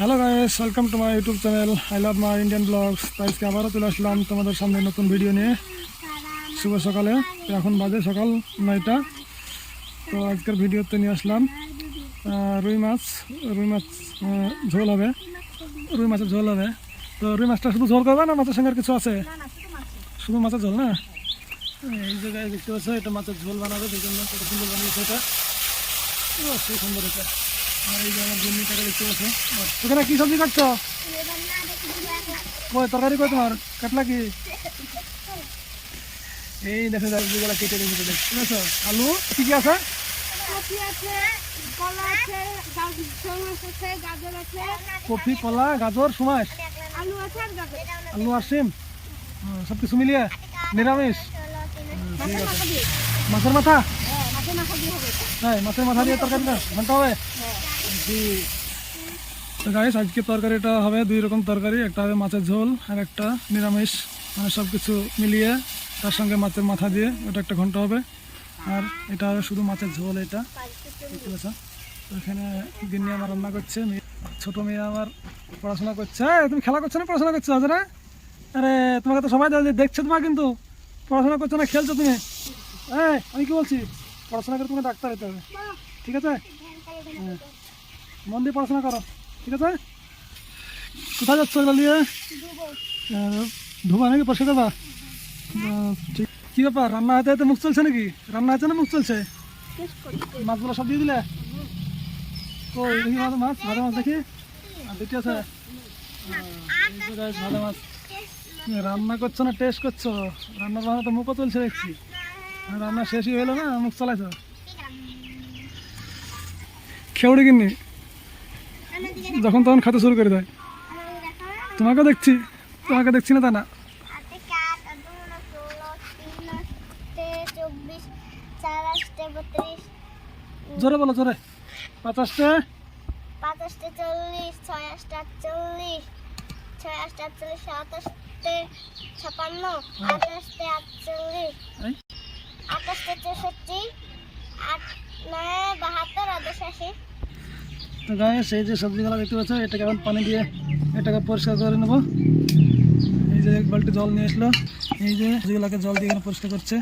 Hello guys welcome to my YouTube channel I love my Indian vlogs তো আজকে আবারও চলে আসলাম তোমাদের সামনে নতুন ভিডিও নিয়ে। শুভ সকালে। এখন বাজে সকাল নয়টা। তো আজকের ভিডিওতে নিয়ে আসলাম রুই মাছ রুই মাছ ঝোল হবে। রুই মাছের ঝোল হবে। তো রুই মাছটা শুধু ঝোল করবে না মাছের সঙ্গে কিছু আছে? শুধু মাছের ঝোল। না? এই জায়গায় দেখতে পাচ্ছ এটা মাছের ঝোল বানাবে সেই জন্য কত সুন্দর বানিয়েছে এটা। সেই সুন্দর এটা। আর এই যে আমার জন্মিটাকে দেখতে পাচ্ছ। ওখানে কি সবজি কাটছো? কই তরকারি কই তোমার? কাটলা কি? এই দেখো সবজিগুলো কেটে রেখেছে দেখতে পাচ্ছ? আলু কি কি আছে? কপি কলা গাজর সমাস আছে গাজর আছে। কফি কলা গাজর সুমাস আলু আছে আর গাজর। আলু আর সিম সব কিছু মিলিয়ে নিরামিষ। ঠিক আছে। মাছের মাথা? হ্যাঁ হ্যাঁ মাছের মাথা দিয়ে তরকারিটা ঘণ্টা হবে? জি তো গাইস আজকে তরকারিটা হবে দুই রকম তরকারি, একটা হবে মাছের ঝোল আর একটা নিরামিষ। মানে সব কিছু মিলিয়ে তার সঙ্গে মাছের মাথা দিয়ে ওটা একটা ঘণ্টা হবে। আর এটা হবে শুধু মাছের ঝোল এটা। এখানে গিন্নি আমার রান্না করছে ছোট মেয়ে আমার পড়াশোনা করছে। তুমি খেলা করছ না পড়াশোনা করছ হাজারা আরে, তোমাকে তো সবাই দেখছে তোমার কিন্তু। পড়াশোনা করছ না, খেলছো তুমি। হ্যাঁ আমি কি বলছি? পড়াশোনা করে তুমি ডাক্তার হতে হবে ঠিক আছে? হ্যাঁ। মন দিয়ে পড়াশোনা করো, ঠিক আছে? কোথায় যাচ্ছ এগুলো নিয়ে? ধোবা নাকি পয়সা দেবা ঠিক। কী ব্যাপার রান্না হাতে হাতে মুখ চলছে নাকি? রান্না আছে না মুখ চলছে? মাছগুলো সব দিয়ে দিলে? দেখি ভালো মাছ ভালো মাছ দেখি। দুটি আছে। ভালো মাছ। রান্না করছ না টেস্ট করছ? রান্নার বানা তো মুখও চলছে দেখছি। রান্না শেষই হলো না, মুখ চালাইছো। খেউড়ে কিনি যখন তখন খেতে শুরু করে দেয়। তোমাকে দেখছি তোমাকে দেখছি না তা না। জোরে বলো জোরে। পাঁচাশটা পাঁচাশটে চল্লিশ ছয় আটটা আটচল্লিশ ছয় আটটা আটচল্লিশ সাত আটটে ছাপান্ন আট আটচল্লিশ এই, আঠাশটে চৌষট্টি আট নয় বাহাত্তর আর আশি গায়ে, সেই যে সবজিগুলো দেখতে পাচ্ছ এটাকে এখন পানি দিয়ে এটাকে পরিষ্কার করে নেব। এই যে এক বালতি জল নিয়ে আসলো। এই যে সবজিগুলোকে জল দিয়ে পরিষ্কার করছে।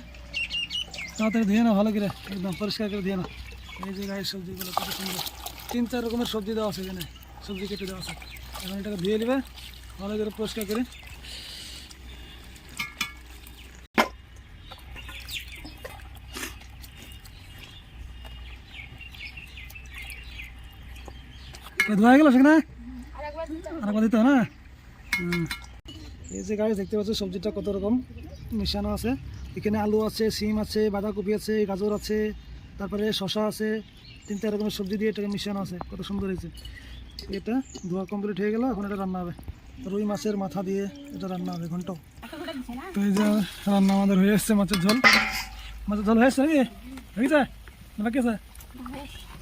তাড়াতাড়ি ধুয়ে না ভালো করে। একদম পরিষ্কার করে দিয়ে না এই যে গায়ের সবজিগুলো কত সুন্দর। তিন, চার রকমের সবজি দেওয়া আছে এখানে। সবজি কেটে দেওয়া আছে। এখন এটাকে ধুয়ে নেবে, ভালো করে পরিষ্কার করে ধোয়া গেল সেখানে? আরেকবার দিতে না। এই যে গাছ দেখতে পাচ্ছ সবজিটা কত রকম? মিশানো আছে। এখানে আলু আছে সিম আছে বাঁধাকপি আছে গাজর আছে তারপরে শশা আছে তিন চার রকমের সবজি দিয়ে এটাকে মিশানো আছে। কত সুন্দর হয়েছে। এটা ধোয়া কমপ্লিট হয়ে গেল এখন এটা রান্না হবে। রুই মাছের মাথা দিয়ে এটা রান্না হবে ঘন্টাও তো এই যে রান্না আমাদের হয়ে এসছে মাছের ঝোল। মাছের ঝোল হয়ে এসছে নাকি? হয়েছে বাকি আছে?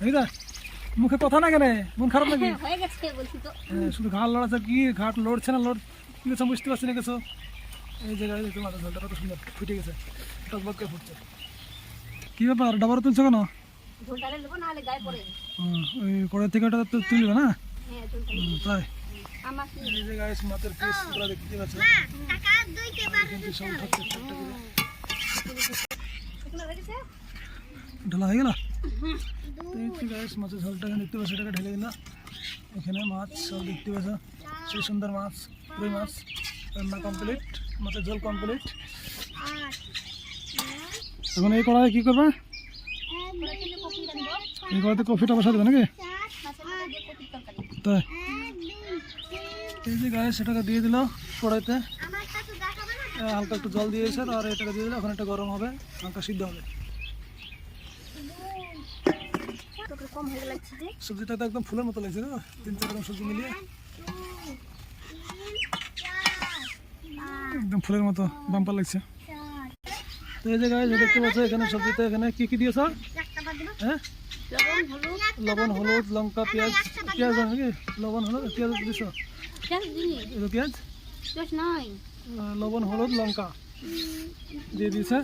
হয়েছে মুখে কথা না কেন? মন খারাপ নাকি? হয়ে গেছে বলছি তো। শুধু ঘাট লড়াচ্ছে কি ঘাট লড়ছে না লড় কি বুঝতে পারছি না গেছো এই জায়গায় দেখতে মাথা ঝোলটা কত সুন্দর ফুটে গেছে। টকবক করে ফুটছে। কি ব্যাপার ডাবার তুলছো কেন? কড়াই থেকে ওটা তো তুলবে না? হ্যাঁ তাই। এই যে গাইস মাছের পিসগুলো দেখতে পাচ্ছ। ঢালা হয়ে গেল? মাছের ঝোলটা এখানে দেখতে পাচ্ছ, এটাকে ঢেলে দিল এখানে মাছ, সব দেখতে পাচ্ছ। সেই সুন্দর মাছ রুই মাছ, রান্না কমপ্লিট মাছের ঝোল কমপ্লিট এখন এই কড়াই কি করবে? এই কড়াইতে কফিটা বসা দেবে নাকি? তাই। এই যে গায়ে সেটাকে দিয়ে দিল কড়াইতে। হালকা একটু জল দিয়েছে, আর এটাকে দিয়ে দিল, এখন এটা গরম হবে, হালকা সিদ্ধ হবে। কম হয়ে লাগছে যে সবজিটা তো একদম ফুলের মতো লাগছে না? তিন চার রকম সবজি মিলিয়ে। একদম ফুলের মতো বাম্পার লাগছে। তো এই যে গায়ে যে দেখতে পাচ্ছ এখানে সবজিতে এখানে কি কি দিয়েছ? হ্যাঁ? লবণ হলুদ। লঙ্কা পেঁয়াজ। পেঁয়াজ নাকি? লবণ হলুদ পেঁয়াজ দিয়েছ? পেঁয়াজ লবণ হলুদ লঙ্কা। দিয়ে দিয়েছে।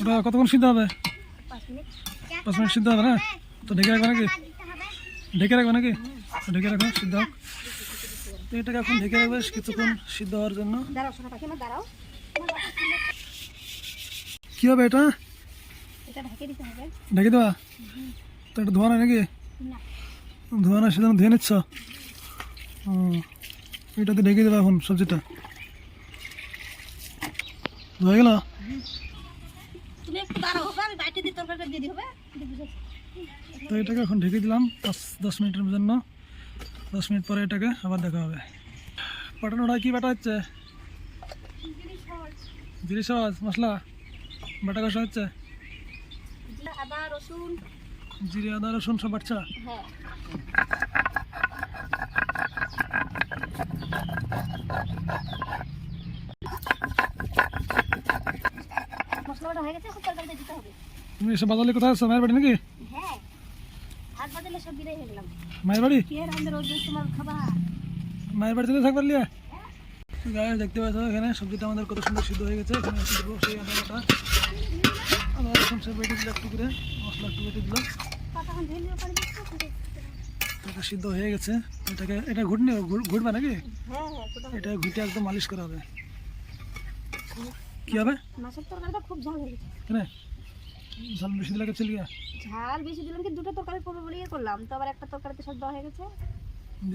ওটা কতক্ষণ সিদ্ধ হবে? পাঁচ মিনিট সিদ্ধ হবে না? তো ঢেকে রাখবে নাকি? ঢেকে রাখবে নাকি? ঢেকে রাখো সিদ্ধ হোক। তো এটাকে এখন ঢেকে রাখবে কিছুক্ষণ সিদ্ধ হওয়ার জন্য। কি হবে এটা? ঢেকে দেওয়া তো এটা ধোয়া নাই নাকি? ধোয়া না সেজন্য ধুয়ে নিচ্ছ? এটাতে ঢেকে দেবে এখন সবজিটা। ধোয়া গেল? তুমি একটু দাঁড়াও আমি বাইকে দিয়ে তরকারিটা দিয়ে তো এটাকে এখন ঢেকে দিলাম। পাঁচ দশ মিনিটের জন্য। দশ মিনিট পরে এটাকে আবার দেখা হবে। পাটানোটা কি বাটা হচ্ছে জিরি সস মশলা। বাটা কষা হচ্ছে? আদা রসুন। জিরে আদা রসুন সব বাচ্চা হ্যাঁ। মশলাটা হয়ে গেছে এখন তরকারিটা দিতে হবে। তুমি এসে বাজালে কোথায় আছো মায়ের বাড়ি নাকি? হ্যাঁ হাত বাজালে সব বিদায় হয়ে গেলাম। মায়ের বাড়ি? কে রোজ তোমার খাবার? মায়ের বাড়ি চলে থাকবার লিয়া। গায়ে দেখতে পাচ্ছ এখানে সবজিটা আমাদের কত সুন্দর সিদ্ধ হয়ে গেছে এখানে দেবো সেই আদা আদা রসুন সব বেটে দিল একটু করে মশলা একটু বেটে দিল। এটা সিদ্ধ হয়ে গেছে এটাকে এটা ঘুটনি ঘুটবে নাকি? হ্যাঁ হ্যাঁ এটা ঘুটে একদম মালিশ করা হবে। কি হবে? মাছের তরকারিটা খুব ঝাল হয়ে গেছে। কেন? ঝাল বেশি দিলে চলে গিয়া ঝাল বেশি দিলাম কি দুটো তরকারি করব বলে করলাম তো আবার একটা তরকারিতে সব দেওয়া হয়ে গেছে।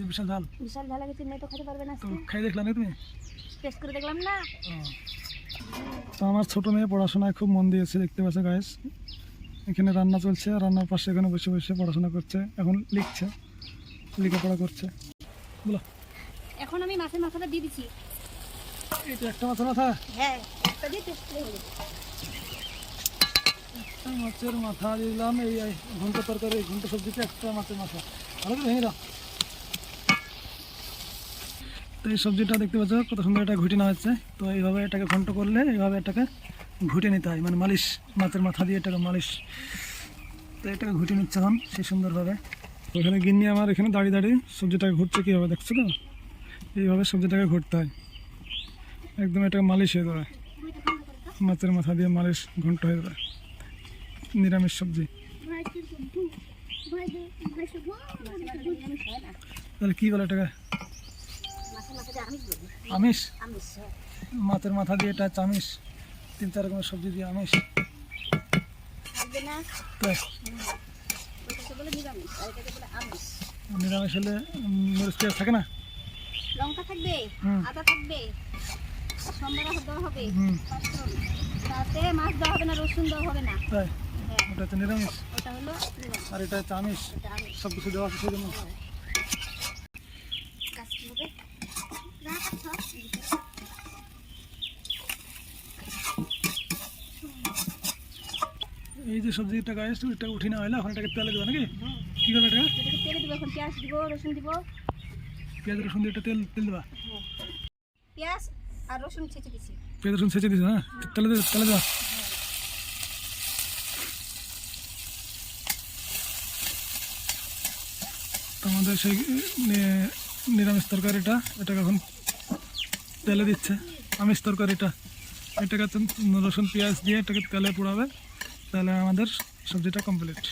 বিশাল ঝাল? বিশাল ঝাল গেছে মেয়ে তো খেতে পারবে না তো খাই দেখলা না তুমি? টেস্ট করে দেখলাম না। তো আমার ছোট মেয়ে পড়াশোনায় খুব মন দিয়েছে দেখতে পাচ্ছে গাইস এখানে রান্না চলছে রান্নার পাশে এখানে বসে বসে পড়াশোনা করছে এখন লিখছে লেখাপড়া করছে। বলো। এখন আমি মাছের মাথাটা দিয়ে দিচ্ছি। এটা একটা মাছের মাথা? হ্যাঁ একটা দিয়ে টেস্ট করে একটা মাছের মাথা দিলাম এই ঘণ্টা তরকারি, এই ঘণ্টা সবজিতে একটা মাছের মাথা। ভালো করে ভেঙে দাও। তো এই সবজিটা দেখতে পাচ্ছ, কত সুন্দর এটা ঘুটে নেওয়া হচ্ছে। তো এইভাবে এটাকে ঘন্ট করলে, এইভাবে এটাকে ঘুটে নিতে হয়। মানে মালিশ, মাছের মাথা দিয়ে এটাকে মালিশ। তো এটাকে ঘুটে নিচ্ছে এখন সেই সুন্দরভাবে। তো এখানে গিন্নি আমার এখানে দাঁড়িয়ে দাঁড়িয়ে সবজিটাকে ঘুরছে কীভাবে, দেখছ তো? এইভাবে সবজিটাকে ঘুরতে হয়। একদম এটাকে মালিশ হয়ে যাবে। মাছের মাথা দিয়ে মালিশ, ঘন্ট হয়ে যাবে। নিরামিষ সবজি। তাহলে কী বলে এটাকে? আমিষ? আমি মাছের মাথা দিয়ে এটা হচ্ছে আমিষ তিন চার রকমের সবজি দিয়ে আমিষ। নিরামিষ হলে মরিচ পেঁয়াজ থাকে না? লঙ্কা থাকবে আদা থাকবে সম্বারা দেওয়া হবে তাতে মাছ দেওয়া হবে না রসুন দেওয়া হবে না। ওটা হচ্ছে নিরামিষ। আর এটা হচ্ছে আমিষ। এটা সব কিছু দেওয়া আছে সেই জন্য। কাজ কি হবে? এই যে সবজিটা গায়ে এটা উঠে নেওয়া হলো এখন এটাকে তেলে দেবো নাকি? কী করবে এটাকে? তেলে দিব এখন পেঁয়াজ দিব রসুন দিব। পেঁয়াজ রসুন দিয়ে তেল তেল দেবা? পেঁয়াজ আর রসুন ছেঁচে দিছি। পেঁয়াজ রসুন ছেঁচে দিছো হ্যাঁ? তেলে দেবে তেলে দেওয়া আমাদের সেই নিরামিষ তরকারিটা, এটাকে এখন তেলে দিচ্ছে। আমিষ তরকারিটা। এটাকে রসুন, পেঁয়াজ দিয়ে এটাকে তেলে পোড়াবে, তাহলে আমাদের সবজিটা কমপ্লিট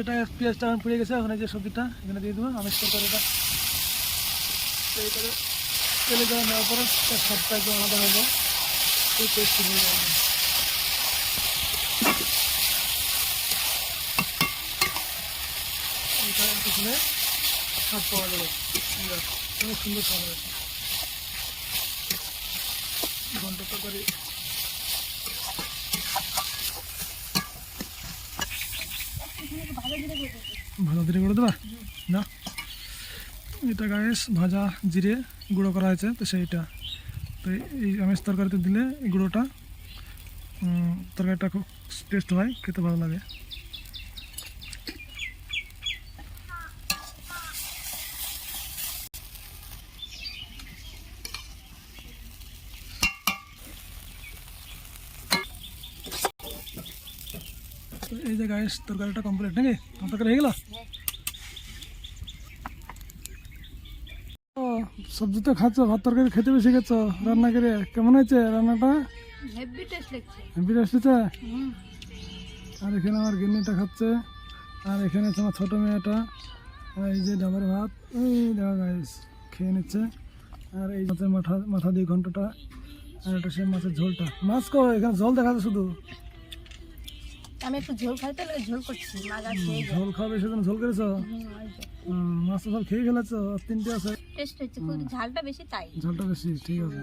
এটা পেঁয়াজটা এখন পুড়ে গেছে এই যে সবজিটা, এখানে দিয়ে দেবো আমিষ তরকারিটা। তেলে দেওয়া নেওয়ার পরে সবটা আলাদা হয়ে যায় হয়ে পাওয়া যাবে। সুন্দর ঘণ্টা তরকারি। ভাজা জিরে গুঁড়ো দেবা? না? এটা গায়ে ভাজা জিরে গুঁড়ো করা হয়েছে, তো সেইটা। তো এই আমিষ তরকারিতে দিলে গুঁড়োটা তরকারিটা খুব টেস্ট হয়, খেতে ভালো লাগে। তো এই যে গায়ে তরকারিটা কমপ্লিট নাকি? তোমার তরকারি হয়ে গেল? ও সবজি তো খাচ্ছ ভাত তরকারি খেতে বেশি খাচ্ছ। রান্না করে কেমন হয়েছে রান্নাটা? হেভি টেস্ট আসতেছে আর এখানে আমার গিন্নিটা খাচ্ছে। আর এখানে তোমার ছোট মেয়েটা। এই যে ডাবের ভাত এই দেখো গাইস খেয়ে নিচ্ছে। আর এই মাছের মাথা মাথা দিয়ে ঘন্টাটা। আর এটা সে মাছের ঝোলটা। মাছ কো এখানে ঝোল দেখা যাচ্ছে শুধু। আমি একটু ঝোল খাইতে লাগে ঝোল করছি। মাছ আর খেয়ে ঝোল খাবে সেজন্য ঝোল করেছ? মাছ তো সব খেয়ে ফেলেছো তিনটে আছে। টেস্ট হচ্ছে ঝালটা বেশি তাই। ঝালটা বেশি ঠিক আছে।